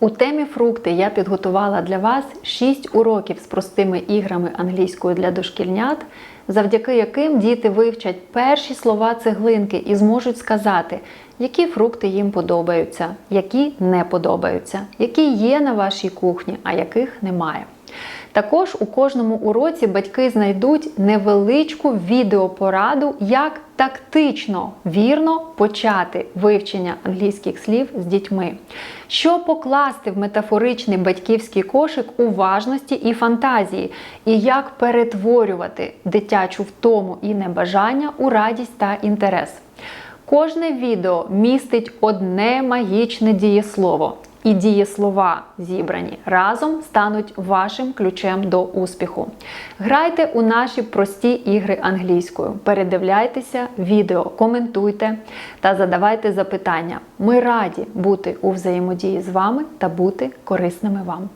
У темі фрукти я підготувала для вас 6 уроків з простими іграми англійською для дошкільнят, завдяки яким діти вивчать перші слова цеглинки і зможуть сказати, які фрукти їм подобаються, які не подобаються, які є на вашій кухні, а яких немає. Також у кожному уроці батьки знайдуть невеличку відеопораду, як тактично вірно почати вивчення англійських слів з дітьми, що покласти в метафоричний батьківський кошик уважності і фантазії, і як перетворювати дитячу втому і небажання у радість та інтерес. Кожне відео містить одне магічне дієслово, і дієслова, зібрані разом, стануть вашим ключем до успіху. Грайте у наші прості ігри англійською, передивляйтеся відео, коментуйте та задавайте запитання. Ми раді бути у взаємодії з вами та бути корисними вам.